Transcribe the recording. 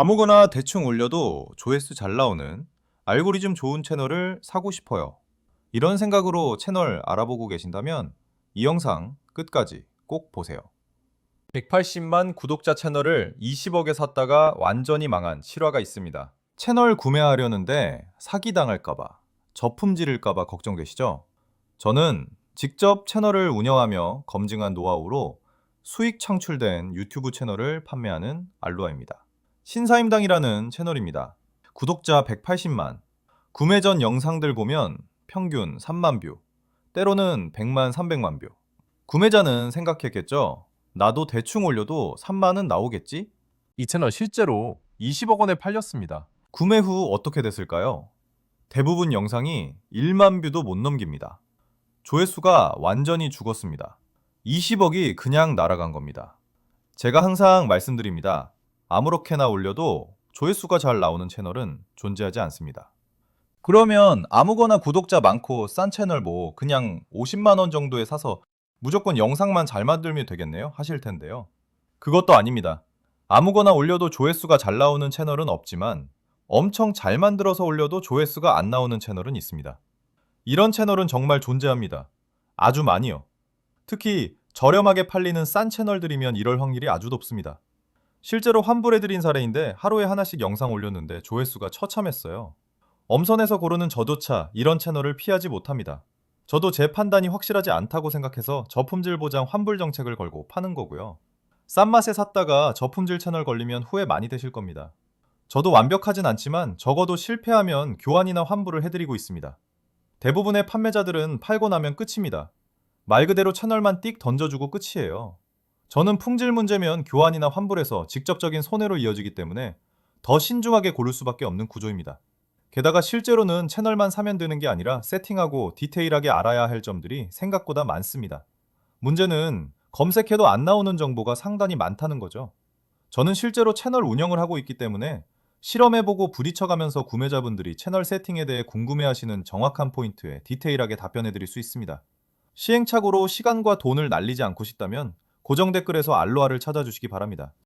아무거나 대충 올려도 조회수 잘 나오는 알고리즘 좋은 채널을 사고 싶어요. 이런 생각으로 채널 알아보고 계신다면 이 영상 끝까지 꼭 보세요. 180만 구독자 채널을 20억에 샀다가 완전히 망한 실화가 있습니다. 채널 구매하려는데 사기당할까봐, 저품질일까봐 걱정되시죠? 저는 직접 채널을 운영하며 검증한 노하우로 수익 창출된 유튜브 채널을 판매하는 알로아입니다. 신사임당이라는 채널입니다. 구독자 180만, 구매 전 영상들 보면 평균 3만 뷰, 때로는 100만, 300만 뷰. 구매자는 생각했겠죠? 나도 대충 올려도 3만은 나오겠지? 이 채널 실제로 20억 원에 팔렸습니다. 구매 후 어떻게 됐을까요? 대부분 영상이 1만 뷰도 못 넘깁니다. 조회수가 완전히 죽었습니다. 20억이 그냥 날아간 겁니다. 제가 항상 말씀드립니다. 아무렇게나 올려도 조회수가 잘 나오는 채널은 존재하지 않습니다. 그러면 아무거나 구독자 많고 싼 채널 뭐 그냥 50만 원 정도에 사서 무조건 영상만 잘 만들면 되겠네요 하실 텐데요. 그것도 아닙니다. 아무거나 올려도 조회수가 잘 나오는 채널은 없지만 엄청 잘 만들어서 올려도 조회수가 안 나오는 채널은 있습니다. 이런 채널은 정말 존재합니다. 아주 많이요. 특히 저렴하게 팔리는 싼 채널들이면 이럴 확률이 아주 높습니다. 실제로 환불해드린 사례인데 하루에 하나씩 영상 올렸는데 조회수가 처참했어요. 엄선해서 고르는 저조차 이런 채널을 피하지 못합니다. 저도 제 판단이 확실하지 않다고 생각해서 저품질 보장 환불 정책을 걸고 파는 거고요. 싼 맛에 샀다가 저품질 채널 걸리면 후회 많이 되실 겁니다. 저도 완벽하진 않지만 적어도 실패하면 교환이나 환불을 해드리고 있습니다. 대부분의 판매자들은 팔고 나면 끝입니다. 말 그대로 채널만 띡 던져주고 끝이에요. 저는 품질 문제면 교환이나 환불해서 직접적인 손해로 이어지기 때문에 더 신중하게 고를 수밖에 없는 구조입니다. 게다가 실제로는 채널만 사면 되는 게 아니라 세팅하고 디테일하게 알아야 할 점들이 생각보다 많습니다. 문제는 검색해도 안 나오는 정보가 상당히 많다는 거죠. 저는 실제로 채널 운영을 하고 있기 때문에 실험해보고 부딪혀가면서 구매자분들이 채널 세팅에 대해 궁금해하시는 정확한 포인트에 디테일하게 답변해드릴 수 있습니다. 시행착오로 시간과 돈을 날리지 않고 싶다면 고정 댓글에서 알로아를 찾아주시기 바랍니다.